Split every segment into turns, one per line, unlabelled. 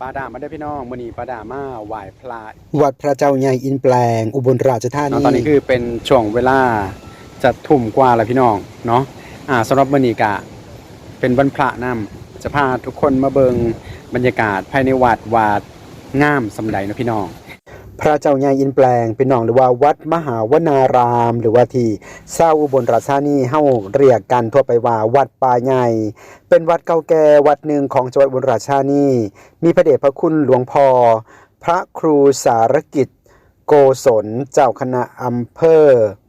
ปาดามาได้อพี่น้องมื้อนี้ปาดามาไหว้พระ
วัดพระเจ้าใหญ่อินแปลง อุบลราชธานี
เนาะตอนนี้คือเป็นช่วงเวลาจะทุ่มกว่าแล้วพี่น้องเนาะอ่าสำหรับมื้อนี้ก็เป็นวันพระนํจะพาทุกคนมาเบิงบรรยากาศภายในวัดวาดงามสำใดเนาะพี่น้อง
พระเจ้าใหญ่อินแปลงเป็นน้องหรือว่าวัดมหาวนาราม หรือว่าที่เศร้าอุบลราชธานีเฮาเรียกกันทั่วไปว่าวัดป่าใหญ่ เป็นวัดเก่าแก่วัดหนึ่งของจังหวัดอุบลราชธานีมีพระเดชพระคุณหลวงพ่อพระครูสารกิจโกศลเจ้าคณะอำเภอ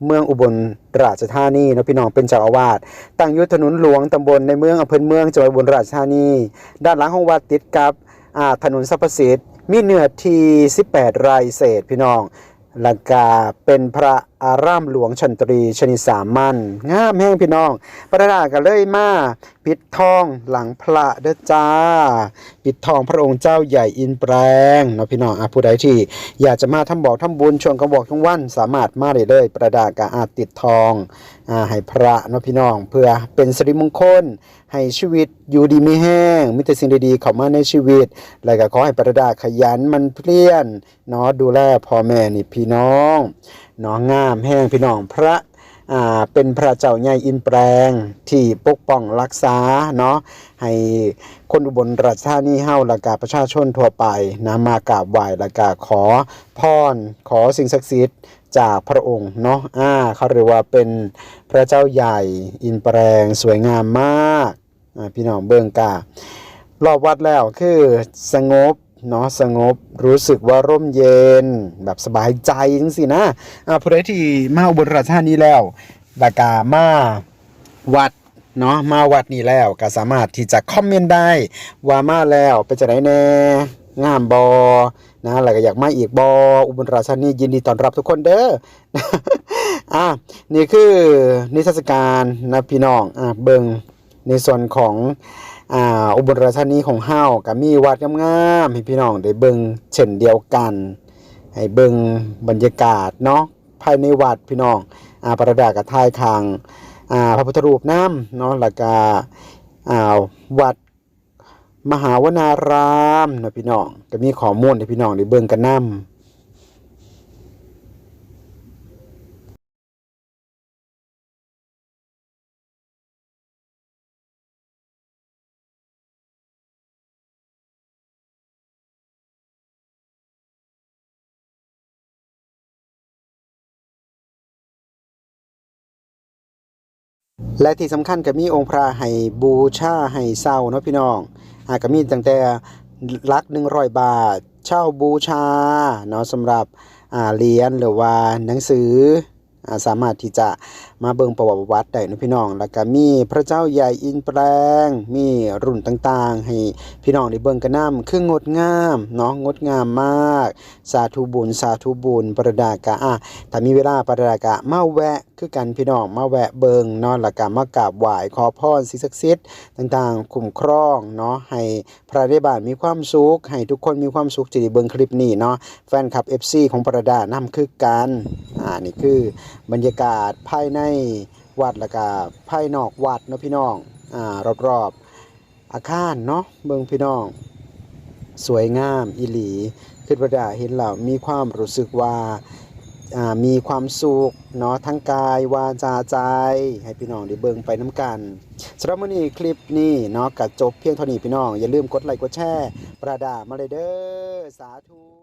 เมืองอุบลราชธานีนะพี่น้องเป็นเจ้าอาวาสตั้งยู่ถนนหลวงตำบลในเมืองอำเภอเมืองจังหวัดอุบลราชธานี ด้านหลังของวัดติดกับถนนสรรพสิทธิ์ มีเนื้อที่ 18 ไร่เศษพี่น้องล้วก็เป็นพระอารามหลวงชันตรีชนิสามัญงามแห้งพี่น้อง ประดากันเลยมาปิดทองหลังพระเด้อจ้า ปิดทองพระองค์เจ้าใหญ่อินแปลงเนาะพี่น้องอะผู้ใดที่ อยากจะมาทำบอกทำบุญชวงกระบอกทั้งวัน สามารถมาได้เลย ประดากะอาจติดทองอ่าให้พระเนาะพี่น้อง เพื่อเป็นสิริมงคล ให้ชีวิตอยู่ดีไม่แห้งมีแต่สิ่งดีๆเข้ามาในชีวิต แล้วก็ขอให้ประดาขยันมันเพลียนเนาะดูแลพ่อแม่นี่พี่น้องเนาะงามแห้งพี่น้องพระอ่าเป็นพระเจ้าใหญ่อินแปลงที่ปกป้องรักษาเนาะให้คนอุบลราชธานีเฮาละกาประชาชนทั่วไปนะมากราบไหว้ละกาขอพรขอสิ่งศักดิ์สิทธิ์จากพระองค์เนาะอ่าเขาเรียกว่าเป็นพระเจ้าใหญ่อินแปลงสวยงามมาก พี่น้องเบิงการอบวัดแล้วคือสงบเนาะสงบรู้สึกว่าร่มเย็น แบบสบายใจจังสินะอ่าผู้ใดที่มาอุบลราชธานีแล้วและกามาวัดเนาะมาวัดนี้แล้วก็สามารถที่จะคอมเมนต์ได้ว่ามาแล้วเป็นจะไหนแน่งามบอนะแล้วก็อยากมาอีกบออุบลราชธานียินดีต้อนรับทุกคนเด้ออะนี่คือนิทรรศการนะพี่น้องอะเบิง ในส่วนของอ่าอุบลราชธานีของเฮาก็มีวัดงามๆให้พี่น้องได้เบิงเช่นเดียวกัน ให้เบิงบรรยากาศเนาะภายในวัดพี่น้องอ่าประดากับท้ายคางอ่าพระพุทธรูปน้ำเนาะแล้วก็อ่าวัดมหาวนารามนะพี่น้องก็มีข้อมูลให้พี่น้องได้เบิงกันนำ และที่สำคัญก็มีองค์พระให้บูชาให้เศร้าเนาะพี่น้องอาก็มีตั้งแต่หลัก100บาท เช่าบูชาเนาะสำหรับอ่าเหรียญหรือว่าหนังสือ สามารถที่จะมาเบิ่งประวัติได้นะพี่น้อง แล้วก็มีพระเจ้าใหญ่อินแปลง มีรุ่นต่างๆ ให้พี่น้องได้เบิ่งกันนํคืองดงามเนาะงดงามมาก สาธุบุญสาธุบุญประดากะอะถ้ามีเวลาปฏิดากะมาแวะคือกันพี่น้องมาแวะเบิงเนาะแล้วก็มากราบไหว้ขอพรสิ่งศักดิ์สิทธิ์ต่างๆ คุ้มครองเนาะให้พระได้บานมีความสุขให้ทุกคนมีความสุขที่ได้เบิงคลิปนี้เนาะแฟนคลับ FC ของประดานำคือกัน นี่คือบรรยากาศภายในวัดแล้วก็ภายนอกวัดเนาะพี่น้องอ่ารอบๆอาคารเนาะเบิงพี่น้อง สวยงามอีหลีคือประดาเห็นแล้วมีความรู้สึกว่าอ่ามีความสุขเนาะทั้งกายวาจาใจ ให้พี่น้องได้เบิ่งไปน้ำกันสำหรับมื้อนี้คลิปนี้เนาะก็จบเพียงเท่านี้พี่น้อง อย่าลืมกดไลค์กดแชร์ประดามาเลยเด้อสาธุ